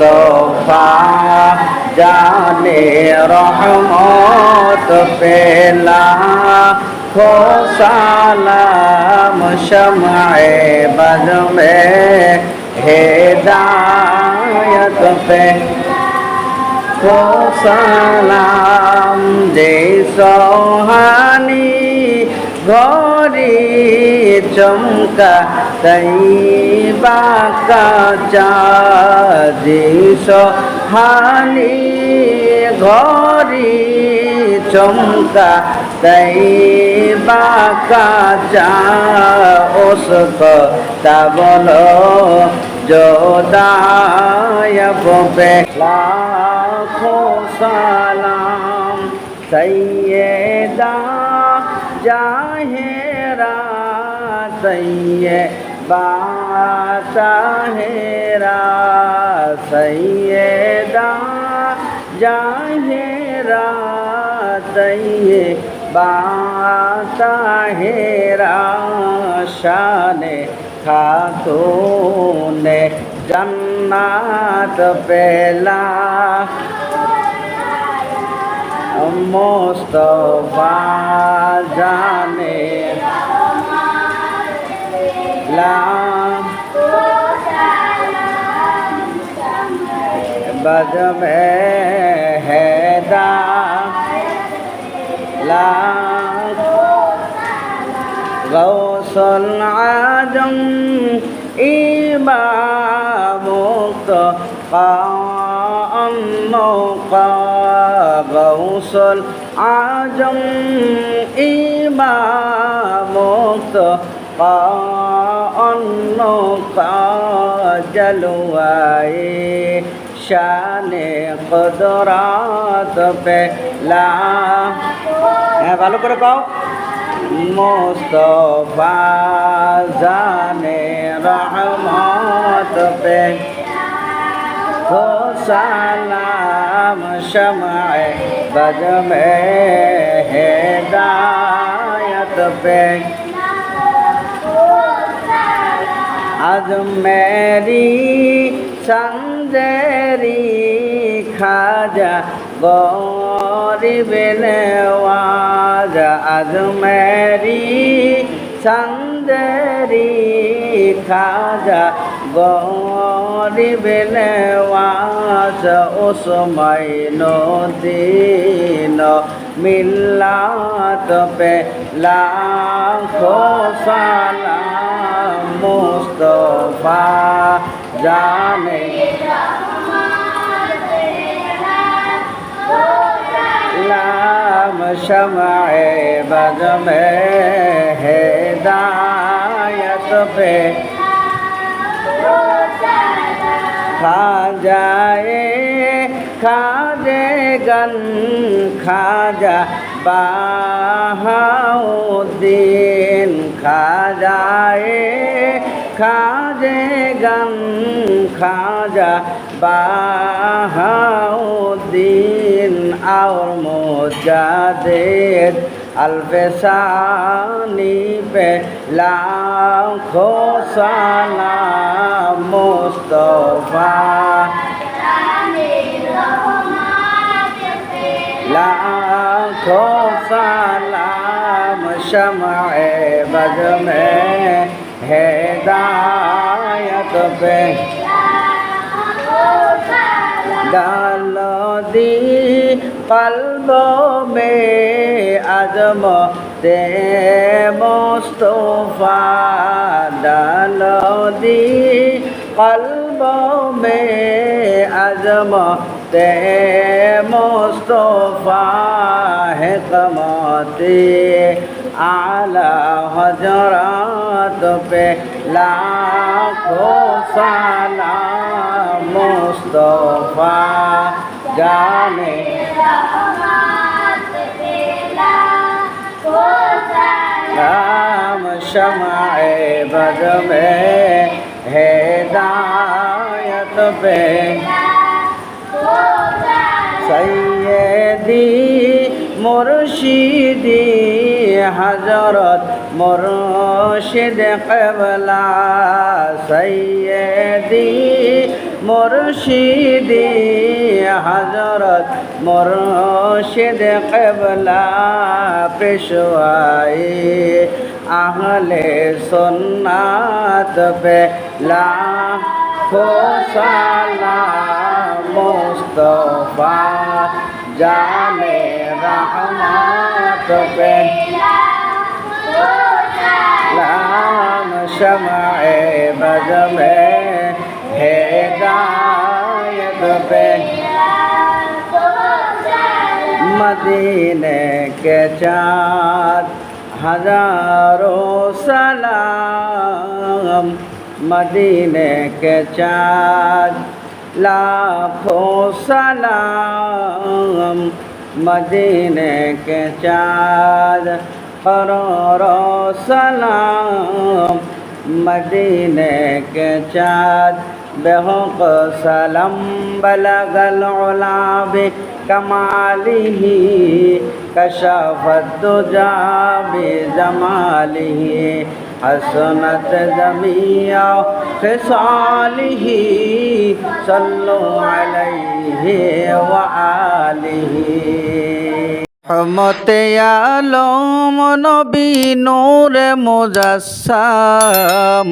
মুস্তফা জানে রহমত পেলা। খো সালাম শমায়ে বজ মে হেদায়ত পে। খো সালাম যে সোহানি ঘরি চমকা তাই বাঁকা চাদিস হানি ঘরি চমকা তাই বাঁকা চা ওসক তা বল যোদায় পে লাখো সালাম সৈয়দা জাহে सही बाता हेरा सैदा जाहेरा सही बाता हेरा शान खातून जन्नत पहला मोस्तफा जाने লাম बज में हैदा ला गौसल आजम इमामुक्त का गौसल आजम इमामुक्त অন্য জলুয়াই শানে কদরাত পেলা হ্যাঁ ভালো করে পাও মোস্তফা জানে রহমত পে। সালাম সময় বজমে হেদায়ত পে। आज मेरी संजरी खाजा गौरीब नवाज आज मेरी संजरी खाजा गौरीब नवाज उसमय दिन मिल्लात पे लाखों सलाम মোস্তফা জানে। লাম সময় বজমে হেদায়ত পে। খা যায় খাজে গন খাজা বাহাউদ্দিন। খাজায়ে খাজে গান খাজা, বাহাউদ্দিন আর মোজাদের আলফেসানি পে লাখো সালাম মুস্তফা। লাখো সালাম শমে বজমে। शमाए बज में हिदायत पे डाल दी कल्बों में अजम ते मुस्तफा डाल दी कल्बों में अजम ते मुस्तफा है कमते আলা হজরত পে লাখো সালাম মুস্তফা জানে। রাম শমায় বজবে হেদায়ত পে। সৈয়দি মুর্শি হজরত মুর্শিদ কবলা সৈয়দি মুর্শিদি হজরত মুর্শিদ কেবলা পেশোয়াই আহলে সুন্নাত পে লাখো সালাম মুস্তফা জানে রহমত পে लाम शमाए बज में हिदायत पे मदीने के चाँद हजारों सलाम मदीने के चाँद लाखों सलाम मदीने के चाँद करोड़ों सलाम मदीने के चाँद बेहक सलम बलगल उलाबे कमालिह कशफत दुजा बेजमालिह हसनत जमिया खिसालिह सल्लु अलैहि व আলিহি। হমতে আলম নবী নূর মুজাসাম